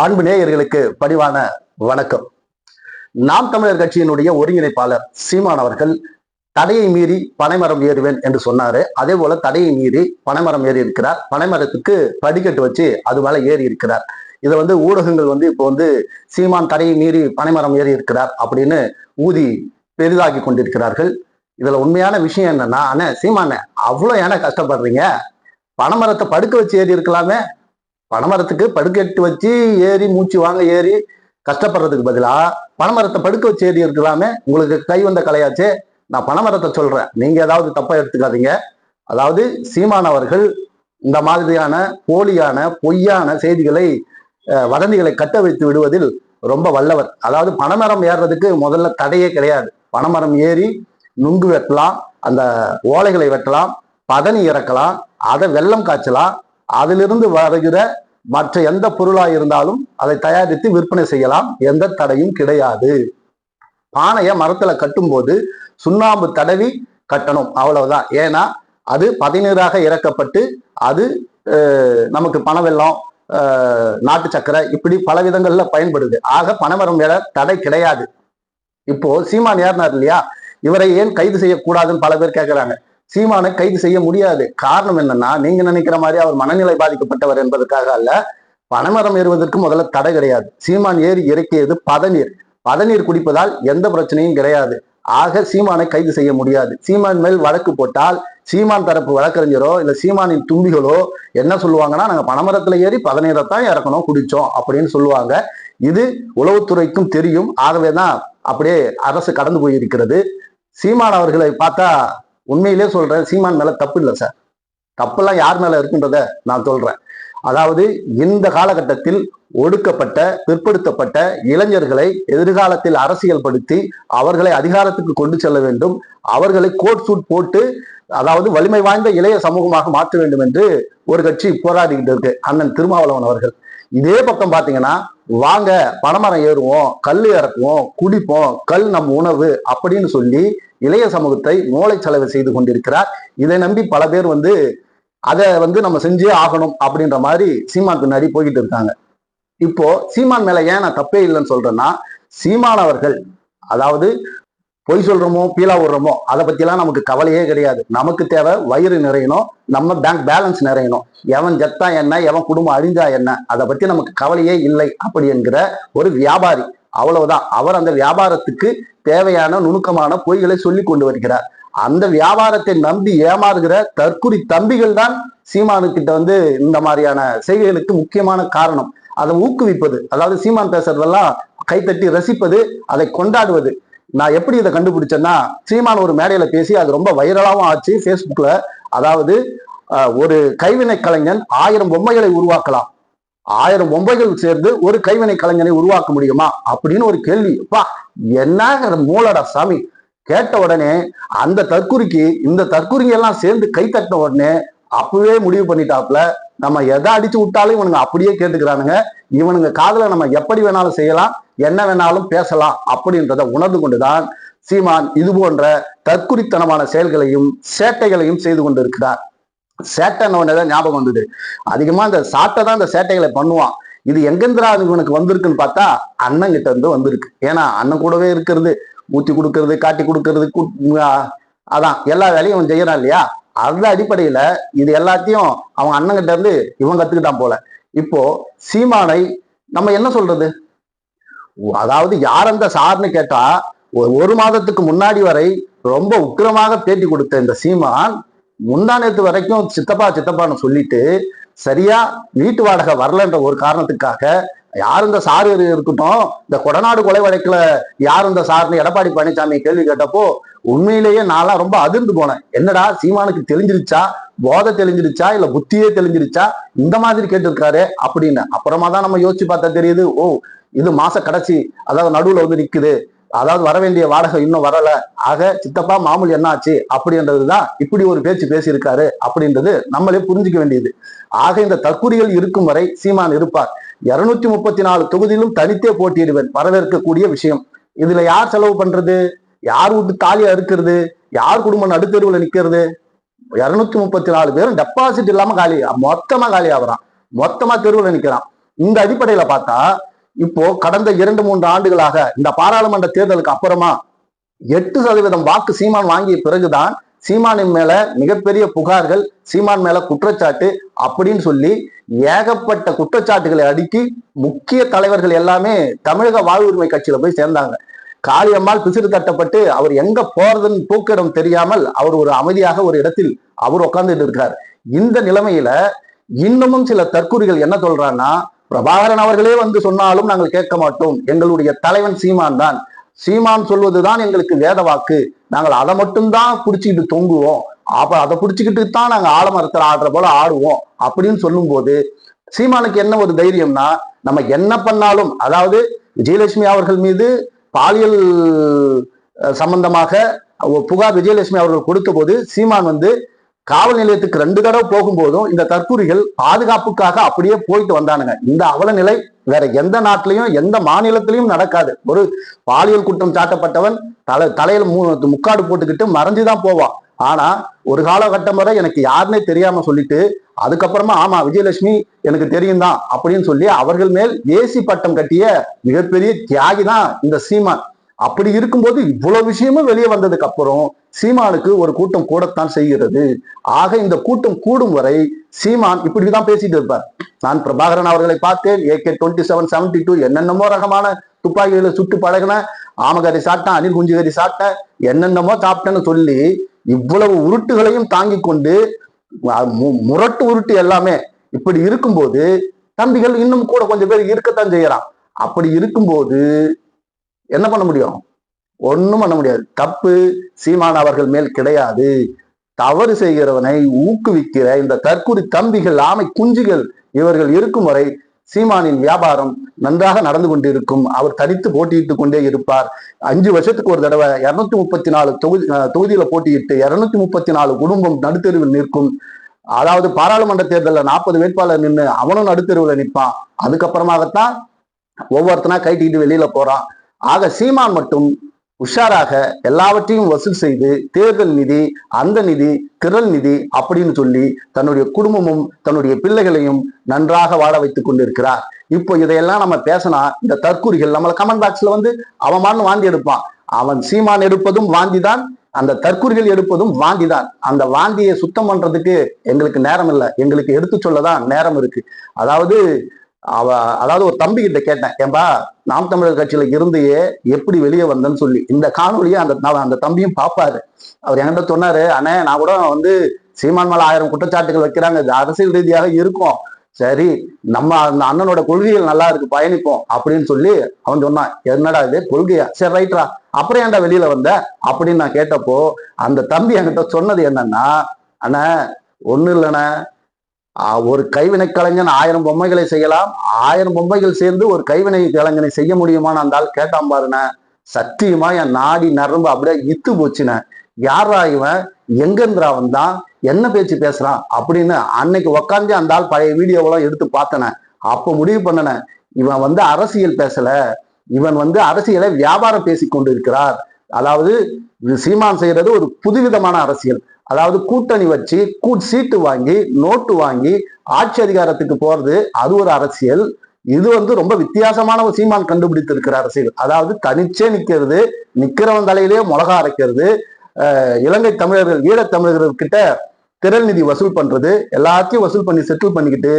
அன்பு நேயர்களுக்கு பணிவான வணக்கம். நாம் தமிழர் கட்சியினுடைய ஒருங்கிணைப்பாளர் சீமான் அவர்கள் தடையை மீறி பனைமரம் ஏறுவேன் என்று சொன்னாரு. அதே போல தடையை மீறி பனைமரம் ஏறி இருக்கிறார். பனைமரத்துக்கு படிக்கட்டு வச்சு அது மேல ஏறி இருக்கிறார். இதை வந்து ஊடகங்கள் வந்து இப்போ வந்து சீமான் தடையை மீறி பனைமரம் ஏறி இருக்கிறார் அப்படின்னு ஊதி பெரிதாக்கி கொண்டிருக்கிறார்கள். இதுல உண்மையான விஷயம் என்னன்னா அண்ணே சீமான அவ்வளவு ஏன்னா கஷ்டப்படுறீங்க? பனைமரத்தை படுக்க வச்சு ஏறி இருக்கலாமே? பனைமரத்துக்கு படுக்கட்டு வச்சு ஏறி மூச்சு வாங்க ஏறி கஷ்டப்படுறதுக்கு பதிலாக பனைமரத்தை படுக்க வச்சு ஏறி இருக்கலாமே. உங்களுக்கு கை வந்த கலையாச்சே. நான் பனைமரத்தை சொல்கிறேன் நீங்கள் ஏதாவது தப்பாக எடுத்துக்காதீங்க. அதாவது சீமான் அவர்கள் இந்த மாதிரியான போலியான பொய்யான செய்திகளை வதந்திகளை கட்ட வைத்து விடுவதில் ரொம்ப வல்லவர். அதாவது பனைமரம் ஏறுறதுக்கு முதல்ல தடையே கிடையாது. பனைமரம் ஏறி நுங்கு வெட்டலாம் அந்த ஓலைகளை வெட்டலாம் பதனி இறக்கலாம் அதை வெள்ளம் காய்ச்சலாம் அதிலிருந்து வருகிற மற்ற எந்த பொருளா இருந்தாலும் அதை தயாரித்து விற்பனை செய்யலாம். எந்த தடையும் கிடையாது. பானையை மரத்துல கட்டும்போது சுண்ணாம்பு தடவி கட்டணும். அவ்வளவுதான். ஏன்னா அது பதினீராக இறக்கப்பட்டு அது நமக்கு பனவெல்லம் நாட்டு சக்கரை இப்படி பல விதங்கள்ல பயன்படுது. ஆக பணமரம் மேல தடை கிடையாது. இப்போ சீமான் ஏறினார் இல்லையா? இவரை ஏன் கைது செய்யக்கூடாதுன்னு பல பேர் கேட்கிறாங்க சீமானை கைது செய்ய முடியாது. காரணம் என்னன்னா நீங்க நினைக்கிற மாதிரி அவர் மனநிலை பாதிக்கப்பட்டவர் என்பதற்காக அல்ல பனைமரம் ஏறுவதற்கு முதல்ல தடை கிடையாது. சீமான் ஏறி இறக்கியது பதநீர். பதநீர் குடிப்பதால் எந்த பிரச்சனையும் கிடையாது. ஆக சீமானை கைது செய்ய முடியாது. சீமான் மேல் வழக்கு போட்டால் சீமான் தரப்பு வழக்கறிஞரோ இல்ல சீமானின் தும்பிகளோ என்ன சொல்லுவாங்கன்னா நாங்க பனைமரத்துல ஏறி பதநீரை தான் இறக்கணும் குடிச்சோம் அப்படின்னு சொல்லுவாங்க. இது உளவுத்துறைக்கும் தெரியும். ஆகவேதான் அப்படியே அரசு கடந்து போயிருக்கிறது. சீமான் அவர்களை பார்த்தா உண்மையிலே சொல்றேன் சீமான் மேல தப்பு இல்லை சார். தப்புலாம் யார் மேல இருக்குன்றத நான் சொல்றேன். அதாவது இந்த காலகட்டத்தில் ஒடுக்கப்பட்ட பிற்படுத்தப்பட்ட இளைஞர்களை எதிர்காலத்தில் அரசியல் படுத்தி அவர்களை அதிகாரத்துக்கு கொண்டு செல்ல வேண்டும். அவர்களை கோட் சூட் போட்டு அதாவது வலிமை வாய்ந்த இளைய சமூகமாக மாற்ற வேண்டும் என்று ஒரு கட்சி போராடிக்கிட்டு இருக்கு. அண்ணன் திருமாவளவன் அவர்கள். இதே பக்கம் பாத்தீங்கன்னா வாங்க பனைமரம் ஏறுவோம் கல் இறக்குவோம் குடிப்போம் கல் நம் உணவு அப்படின்னு சொல்லி இளைய சமூகத்தை மூளை செலவு செய்து கொண்டிருக்கிறார். இதை நம்பி பல பேர் வந்து அதை வந்து நம்ம செஞ்சே ஆகணும் அப்படின்ற மாதிரி சீமான் பின்னாடி போய்கிட்டு இருக்காங்க. இப்போ சீமான் மேல ஏன் நான் தப்பே இல்லைன்னு சொல்றேன்னா சீமான் அவர்கள் அதாவது பொய் சொல்றோமோ பீலா விடுறோமோ அதை பத்திலாம் நமக்கு கவலையே கிடையாது. நமக்கு தேவை வயிறு நிறையணும் நம்ம பேங்க் பேலன்ஸ் நிறையணும். எவன் ஜெத்தா என்ன எவன் குடும்பம் அழிஞ்சா என்ன அதை பத்தி நமக்கு கவலையே இல்லை அப்படி என்கிற ஒரு வியாபாரி. அவ்வளவுதான். அவர் அந்த வியாபாரத்துக்கு தேவையான நுணுக்கமான பொய்களை சொல்லி கொண்டு வருகிறார். அந்த வியாபாரத்தை நம்பி ஏமாறுகிற தற்குறி தம்பிகள் தான் சீமானுக்கிட்ட வந்து இந்த மாதிரியான செய்கைகளுக்கு முக்கியமான காரணம். அதை ஊக்குவிப்பது அதாவது சீமான் பேசுறதெல்லாம் கைத்தட்டி ரசிப்பது அதை கொண்டாடுவது நான் எப்படி இதை கண்டுபிடிச்சேன்னா சீமான் ஒரு மேடையில பேசி அது ரொம்ப வைரலாவும் ஆச்சு ஃபேஸ்புக்ல அதாவது ஒரு கைவினை கலைஞன் ஆயிரம் பொம்மைகளை உருவாக்கலாம். ஆயிரம் பொம்மைகள் சேர்ந்து ஒரு கைவினை கலைஞனை உருவாக்க முடியுமா? அப்படின்னு ஒரு கேள்வி. அப்பா என்ன மூலடா சாமி? கேட்ட உடனே அந்த தற்குறிக்கு இந்த தற்குறிங்க எல்லாம் சேர்ந்து கை தட்டின உடனே அப்பவே முடிவு பண்ணிட்டாப்ல. நம்ம எதை அடிச்சு விட்டாலும் இவனுங்க அப்படியே கேட்டுக்கிறானுங்க. இவனுங்க காதல நம்ம எப்படி வேணாலும் செய்யலாம் என்ன வேணாலும் பேசலாம் அப்படின்றத உணர்ந்து கொண்டுதான் சீமான் இது போன்ற தற்குறித்தனமான செயல்களையும் சேட்டைகளையும் செய்து கொண்டிருக்கிறார். சேட்டைன்னு தான் ஞாபகம் வந்தது. அதிகமா இந்த சாட்டை தான் இந்த சேட்டைகளை பண்ணுவான். இது எங்கேந்திரா இவனுக்கு வந்திருக்குன்னு பார்த்தா அண்ணன் கிட்ட இருந்து வந்திருக்கு. ஏன்னா அண்ணன் கூடவே இருக்கிறது ஊத்தி கொடுக்கறது காட்டி கொடுக்கறது அதான் எல்லா வேலையும் அவன் செய்யறான் இல்லையா? அந்த அடிப்படையில இது எல்லாத்தையும் அவன் அண்ணங்கிட்ட இருந்து இவன் கத்துக்கிட்டான் போல. இப்போ சீமானை நம்ம என்ன சொல்றது? அதாவது யார் அந்த சார்னு கேட்டா ஒரு ஒரு மாதத்துக்கு முன்னாடி வரை ரொம்ப உக்கிரமாக பேட்டி கொடுத்த இந்த சீமான் முந்தானத்து வரைக்கும் சித்தப்பா சித்தப்பான்னு சொல்லிட்டு சரியா வீட்டு வாடகை வரலன்ற ஒரு காரணத்துக்காக யார் இந்த சாரு இருக்கட்டும் இந்த கொடநாடு கொலை வழக்குல யார் இந்த சார்னு எடப்பாடி பழனிசாமி கேள்வி கேட்டப்போ உண்மையிலேயே நான்லாம் ரொம்ப அதிர்ந்து போனேன். என்னடா சீமானுக்கு தெரிஞ்சிருச்சா போதை தெளிஞ்சிருச்சா? இல்ல புத்தியே தெளிஞ்சிருச்சா? இந்த மாதிரி கேட்டிருக்காரு அப்படின்னு. அப்புறமா தான் நம்ம யோசிச்சு பார்த்தா தெரியுது ஓ இது மாச கடைசி. அதாவது நடுவுல வந்து நிக்குது. அதாவது வர வேண்டிய வாடகை இன்னும் வரல. ஆக சித்தப்பா மாமூல் என்ன ஆச்சு? அப்படின்றதுதான் இப்படி ஒரு பேச்சு பேசியிருக்காரு அப்படின்றது நம்மளே புரிஞ்சுக்க வேண்டியது. ஆக இந்த தற்குறிகள் இருக்கும் வரை சீமான் இருப்பார். இருநூத்தி முப்பத்தி நாலு தொகுதியிலும் தனித்தே போட்டியிடுவேன். வரவேற்கக்கூடிய விஷயம். இதுல யார் செலவு பண்றது? யார் வீட்டு தாலியா இருக்கிறது யார் குடும்பம் நடுத்தெருவில் நிக்கிறது? இருநூத்தி முப்பத்தி நாலு பேரும் டெபாசிட் இல்லாம காலி மொத்தமா காலி ஆகுறான். மொத்தமா தெருவில் நிக்கிறான். இந்த அடிப்படையில பார்த்தா இப்போ கடந்த இரண்டு மூன்று ஆண்டுகளாக இந்த பாராளுமன்ற தேர்தலுக்கு அப்புறமா எட்டு சதவீதம் வாக்கு சீமான் வாங்கிய பிறகுதான் சீமானின் மேல மிகப்பெரிய புகார்கள் சீமான் மேல குற்றச்சாட்டு அப்படின்னு சொல்லி ஏகப்பட்ட குற்றச்சாட்டுகளை அடுக்கி முக்கிய தலைவர்கள் எல்லாமே தமிழக வாழ்வுரிமை கட்சியில போய் சேர்ந்தாங்க. காளியம்மாள் பிசிறு தட்டப்பட்டு அவர் எங்க போறதுன்னு தூக்கிடம் தெரியாமல் அவர் ஒரு அமைதியாக ஒரு இடத்தில் அவர் உட்கார்ந்துட்டு இருக்கார். இந்த நிலைமையில இன்னமும் சில தற்கூறிகள் என்ன சொல்றான்னா பிரபாகரன் அவர்களே வந்து சொன்னாலும் நாங்கள் கேட்க மாட்டோம். எங்களுடைய தலைவன் சீமான் தான். சீமான் சொல்வதுதான் எங்களுக்கு வேத வாக்கு. நாங்கள் அதை மட்டும்தான் பிடிச்சிக்கிட்டு தொங்குவோம். அப்ப அதை பிடிச்சிக்கிட்டு தான் நாங்கள் ஆலமரத்தில் ஆடுற போல ஆடுவோம் அப்படின்னு சொல்லும்போது சீமானுக்கு என்ன ஒரு தைரியம்னா நம்ம என்ன பண்ணாலும் அதாவது விஜயலட்சுமி அவர்கள் மீது பாலியல் சம்பந்தமாக புகார் விஜயலட்சுமி அவர்கள் கொடுத்த போது சீமான் வந்து காவல் நிலையத்துக்கு ரெண்டு தடவை போகும்போதும் இந்த தற்கூரிகள் பாதுகாப்புக்காக அப்படியே போயிட்டு வந்தானுங்க. இந்த அவல நிலை வேற எந்த நாட்டிலையும் எந்த மாநிலத்திலையும் நடக்காது. ஒரு பாலியல் குற்றம் சாட்டப்பட்டவன் தலை தலையில மூ- முக்காடு போட்டுக்கிட்டு மறைஞ்சுதான் போவான். ஆனா ஒரு காலகட்டம் வரை எனக்கு யாருன்னே தெரியாம சொல்லிட்டு அதுக்கப்புறமா ஆமா விஜயலட்சுமி எனக்கு தெரியும் தான் அப்படின்னு சொல்லி அவர்கள் மேல் ஏசி பட்டம் கட்டிய மிகப்பெரிய தியாகி தான் இந்த சீமான். அப்படி இருக்கும்போது இவ்வளவு விஷயமும் வெளியே வந்ததுக்கு அப்புறம் சீமானுக்கு ஒரு கூட்டம் கூடத்தான் செய்கிறது. ஆக இந்த கூட்டம் கூடும் வரை சீமான் இப்படிதான் பேசிட்டு இருப்பார். நான் பிரபாகரன் அவர்களை பார்த்தேன். AK twenty seven seventy two என்னென்னமோ ரகமான துப்பாக்கிகளை சுட்டு பழகின ஆமகரி சாப்பிட்டேன் அணில் குஞ்சுகரி சாப்பிட்டேன் என்னென்னமோ சாப்பிட்டேன்னு சொல்லி இவ்வளவு உருட்டுகளையும் தாங்கி கொண்டு மு- முரட்டு உருட்டு எல்லாமே இப்படி இருக்கும்போது தம்பிகள் இன்னும் கூட கொஞ்சம் பேர் இருக்கத்தான் செய்யறான். அப்படி இருக்கும்போது என்ன பண்ண முடியும்? ஒன்றும் பண்ண முடியாது. தப்பு சீமான் அவர்கள் மேல் கிடையாது. தவறு செய்கிறவனை ஊக்குவிக்கிற இந்த தற்குறி தம்பிகள் ஆமை குஞ்சுகள் இவர்கள் இருக்கும் வரை சீமானின் வியாபாரம் நன்றாக நடந்து கொண்டிருக்கும். அவர் தனித்து போட்டியிட்டு கொண்டே இருப்பார். அஞ்சு வருஷத்துக்கு ஒரு தடவை இருநூத்தி முப்பத்தி நாலு தொகுதி தொகுதியில போட்டியிட்டு இருநூத்தி முப்பத்தி நாலு குடும்பம் நடுத்தெருவில் நிற்கும். அதாவது பாராளுமன்ற தேர்தலில் நாற்பது வேட்பாளர் நின்று அவனும் நடுத்தெருவில் நிற்பான். அதுக்கப்புறமாகத்தான் ஒவ்வொருத்தனா கைட்டிக்கிட்டு வெளியில போறான். ஆக சீமான் மட்டும் உஷாராக எல்லாவற்றையும் வசூல் செய்து தேர்தல் நிதி அந்த நிதி திரள் நிதி அப்படின்னு சொல்லி தன்னுடைய குடும்பமும் தன்னுடைய பிள்ளைகளையும் நன்றாக வாழ வைத்துக் கொண்டிருக்கிறார். இப்போ இதையெல்லாம் நம்ம பேசினா இந்த தற்கூறிகள் நம்மள கமெண்ட் பாக்ஸ்ல வந்து அவன் வாந்தி எடுப்பான். அவன் சீமான் எடுப்பதும் வாந்தி தான் அந்த தற்கூறிகள் எடுப்பதும் வாந்தி தான் அந்த வாந்தியை சுத்தம் பண்றதுக்கு எங்களுக்கு நேரம் இல்லை. எங்களுக்கு எடுத்து சொல்லதான் நேரம் இருக்கு. அதாவது அவ அதாவது ஒரு தம்பி கிட்ட கேட்டேன் ஏன்பா நாம் தமிழர் கட்சியில இருந்தையே எப்படி வெளியே வந்தேன்னு சொல்லி. இந்த காணொலியை அந்த அந்த தம்பியும் பார்ப்பாரு. அவர் என்கிட்ட சொன்னாரு அண்ணே நான் கூட வந்து சீமான் மேல ஆயிரம் குற்றச்சாட்டுகள் வைக்கிறாங்க இது அரசியல் ரீதியாக இருக்கும். சரி நம்ம அந்த அண்ணனோட கொள்கைகள் நல்லா இருக்கு பயணிப்போம் அப்படின்னு சொல்லி அவன் சொன்னான். என்னடா இது கொள்கையா? சரி ரைட்ரா. அப்புறம் ஏன்டா வெளியில வந்த? அப்படின்னு நான் கேட்டப்போ அந்த தம்பி என்கிட்ட சொன்னது என்னன்னா அண்ணா ஒண்ணு இல்லைண்ணே. ஒரு கைவினை கலைஞன் ஆயிரம் பொம்மைகளை செய்யலாம். ஆயிரம் பொம்மைகள் சேர்ந்து ஒரு கைவினை கலைஞனை செய்ய முடியுமான்னு அந்த ஆள் கேட்டான் பாருன சத்தியமா என் நாடி நரம்பு அப்படியே இத்து போச்சுண்ணே. யாரா இவன்? எங்கேந்திரா வந்தான்? என்ன பேச்சு பேசுறான்? அப்படின்னு அன்னைக்கு உக்காந்து அந்த ஆள் பழைய வீடியோவெல்லாம் எடுத்து பார்த்தன. அப்ப முடிவு பண்ணனேன் இவன் வந்து அரசியல் பேசல. இவன் வந்து அரசியலை வியாபாரம் பேசி கொண்டு இருக்கிறார் அதாவது சீமான் செய்யறது ஒரு புதுவிதமான அரசியல். அதாவது கூட்டணி வச்சு கூ சீட்டு வாங்கி நோட்டு வாங்கி ஆட்சி அதிகாரத்துக்கு போறது அது ஒரு அரசியல். இது வந்து ரொம்ப வித்தியாசமான ஒரு சீமான் கண்டுபிடித்திருக்கிற அரசியல். அதாவது தனிச்சே நிக்கிறது நிக்கிறவன் தலையிலேயே மிளகா அரைக்கிறது இலங்கை தமிழர்கள் ஈழத் தமிழர்கள் கிட்ட திரள் நிதி வசூல் பண்றது எல்லாத்தையும் வசூல் பண்ணி செட்டில் பண்ணிக்கிட்டு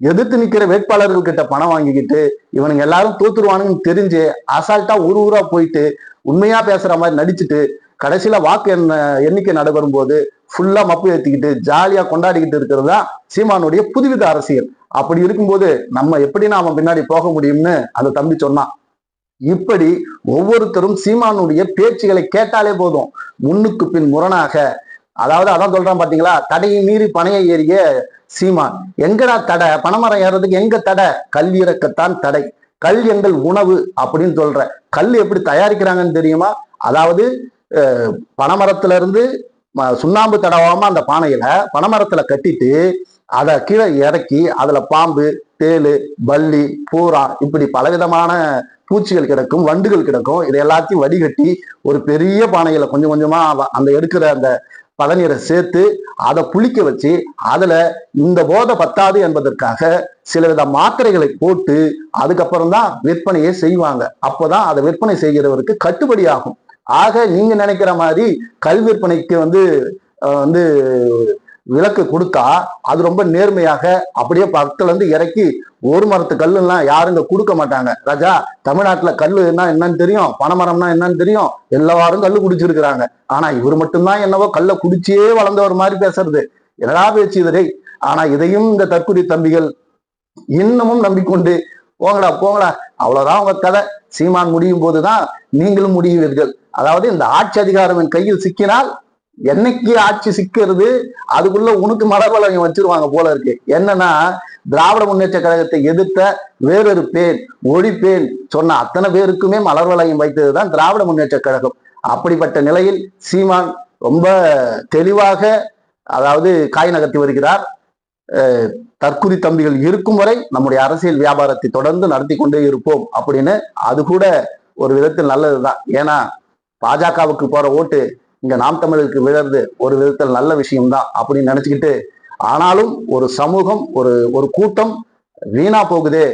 எதிர்த்து நிக்கிற வேட்பாளர்கள் கிட்ட பணம் வாங்கிக்கிட்டு இவனுங்க எல்லாரும் தோத்துருவானுன்னு தெரிஞ்சு அசால்ட்டா ஊர் ஊரா போயிட்டு உண்மையா பேசுற மாதிரி நடிச்சுட்டு கடைசியில வாக்கு எண்ண எண்ணிக்கை நடைபெறும் போது ஃபுல்லா மப்பு ஏற்றிக்கிட்டு ஜாலியா கொண்டாடிக்கிட்டு இருக்கிறது தான் சீமானுடைய புதுவித அரசியல். அப்படி இருக்கும்போது நம்ம எப்படி அவன் பின்னாடி போக முடியும்னு அந்த தம்பி சொன்னான். இப்படி ஒவ்வொருத்தரும் சீமானுடைய பேச்சுகளை கேட்டாலே போதும். முன்னுக்கு பின் முரணாக. அதாவது அதான் சொல்றான் பாத்தீங்களா? தடையை மீறி பனையை ஏறிய சீமான். எங்கடா தடை? பனைமரம் ஏறுறதுக்கு எங்க தடை? கல் இறக்கத்தான் தடை. கல் எங்கள் உணவு அப்படின்னு சொல்ற. கல் எப்படி தயாரிக்கிறாங்கன்னு தெரியுமா? அதாவது பனைமரத்திலிருந்து ம- சுண்ணாம்பு தடவாம அந்த பானையில பனைமரத்துல கட்டிட்டு அதை கீழே இறக்கி அதுல பாம்பு தேளு பள்ளி பூரா இப்படி பலவிதமான பூச்சிகள் கிடக்கும் வண்டுகள் கிடக்கும். இது எல்லாத்தையும் வடிகட்டி ஒரு பெரிய பானையில கொஞ்சம் கொஞ்சமா அந்த எடுக்கிற அந்த பதநீரை சேர்த்து அதை புளிக்க வச்சு அதுல இந்த போதை பத்தாது என்பதற்காக சில வித மாத்திரைகளை போட்டு அதுக்கப்புறம் தான் விற்பனையே செய்வாங்க. அப்போதான் அதை விற்பனை செய்கிறவருக்கு கட்டுப்படி ஆகும். ஆக நீங்க நினைக்கிற மாதிரி கல் விற்பனைக்கு வந்து வந்து விளக்கு கொடுத்தா அது ரொம்ப நேர்மையாக அப்படியே பக்கத்துல இருந்து இறக்கி ஒரு மரத்து கல்லுலாம் யாரும் கொடுக்க மாட்டாங்க. ராஜா தமிழ்நாட்டுல கல்லு என்ன என்னன்னு தெரியும்? பனைமரம்னா என்னன்னு தெரியும்? எல்லாரும் கல்லு குடிச்சிருக்கிறாங்க. ஆனா இவர் மட்டும்தான் என்னவோ கல்லை குடிச்சே வளர்ந்தவர் மாதிரி பேசுறது. என்னடா பேச்சு இதரை ஆனா இதையும் இந்த தற்குறி தம்பிகள் இன்னமும் நம்பிக்கொண்டு போங்கடா போங்கடா அவ்வளவுதான் உங்க கதை. சீமான் முடியும் போதுதான் நீங்களும் முடியுவீர்கள் அதாவது இந்த ஆட்சி அதிகாரம் என் கையில் சிக்கினால் என்னைக்கு ஆட்சி சிக்கிறது அதுக்குள்ள உனக்கு மலர்வளையம் வச்சிருவாங்க போல இருக்கு. என்னன்னா திராவிட முன்னேற்ற கழகத்தை எதிர்த்த வேறொரு பேர் ஒழிப்பேன் சொன்ன அத்தனை பேருக்குமே மலர் வளையம் வைத்ததுதான் திராவிட முன்னேற்ற கழகம். அப்படிப்பட்ட நிலையில் சீமான் ரொம்ப தெளிவாக அதாவது காய் நகர்த்தி வருகிறார். தற்குறி தம்பிகள் இருக்கும் வரை நம்முடைய அரசியல் வியாபாரத்தை தொடர்ந்து நடத்தி கொண்டே இருப்போம் அப்படின்னு அது கூட ஒரு விதத்தில் நல்லதுதான். ஏன்னா பாஜகவுக்கு போற ஓட்டு இங்க நாம் தமிழருக்கு விழறது ஒரு விதத்தில் நல்ல விஷயம்தான் அப்படின்னு நினைச்சுக்கிட்டு ஆனாலும் ஒரு சமூகம் ஒரு ஒரு கூட்டம் வீணா போகுதே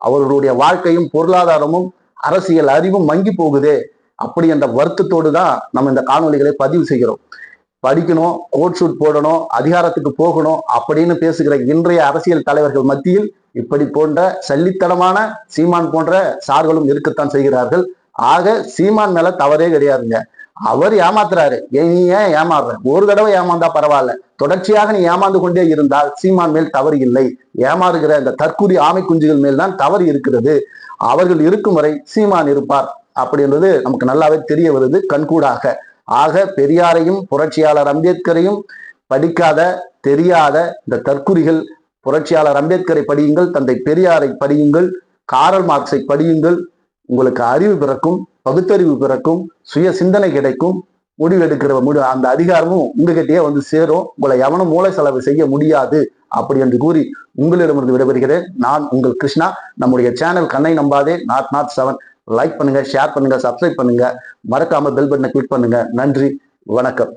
அவர்களுடைய வாழ்க்கையும் பொருளாதாரமும் அரசியல் அறிவும் மங்கி போகுதே அப்படி என்ற வருத்தத்தோடு தான் நம்ம இந்த காணொலிகளை பதிவு செய்கிறோம். படிக்கணும் கோட் ஷூட் போடணும் அதிகாரத்துக்கு போகணும் அப்படின்னு பேசுகிற இன்றைய அரசியல் தலைவர்கள் மத்தியில் இப்படி போன்ற சல்லித்தனமான சீமான் போன்ற சார்களும் இருக்கத்தான் செய்கிறார்கள். ஆக சீமான் மேல தவறே கிடையாதுங்க. அவர் ஏமாத்துறாரு. ஏன் நீ ஏன் ஏமாறுற? ஒரு தடவை ஏமாந்தா பரவாயில்ல. தொடர்ச்சியாக நீ ஏமாந்து கொண்டே இருந்தால் சீமான் மேல் தவறு இல்லை. ஏமாறுகிற இந்த தற்கூரி ஆமை குஞ்சுகள் மேல் தான் தவறு இருக்கிறது. அவர்கள் இருக்கும் வரை சீமான் இருப்பார். அப்படின்றது நமக்கு நல்லாவே தெரிய வருது கண்கூடாக. ஆக பெரியாரையும் புரட்சியாளர் அம்பேத்கரையும் படிக்காத தெரியாத இந்த தற்குறிகள் புரட்சியாளர் அம்பேத்கரை படியுங்கள் தந்தை பெரியாரை படியுங்கள் காரல் மார்க்ஸை படியுங்கள். உங்களுக்கு அறிவு பிறக்கும் பகுத்தறிவு பிறக்கும் சுய சிந்தனை கிடைக்கும். முடிவெடுக்கிற முடி அந்த அதிகாரமும் உங்ககிட்டயே வந்து சேரும். உங்களை எவனும் மூளை செலவு செய்ய முடியாது அப்படி என்று கூறி உங்களிடமிருந்து விடைபெறுகிறேன். நான் உங்கள் கிருஷ்ணா. நம்முடைய சேனல் கண்ணை நம்பாதே நாட் நாட் செவன். லைக் பண்ணுங்க ஷேர் பண்ணுங்க சப்ஸ்கிரைப் பண்ணுங்க. மறக்காம பெல் பட்டனை கிளிக் பண்ணுங்க. நன்றி வணக்கம்.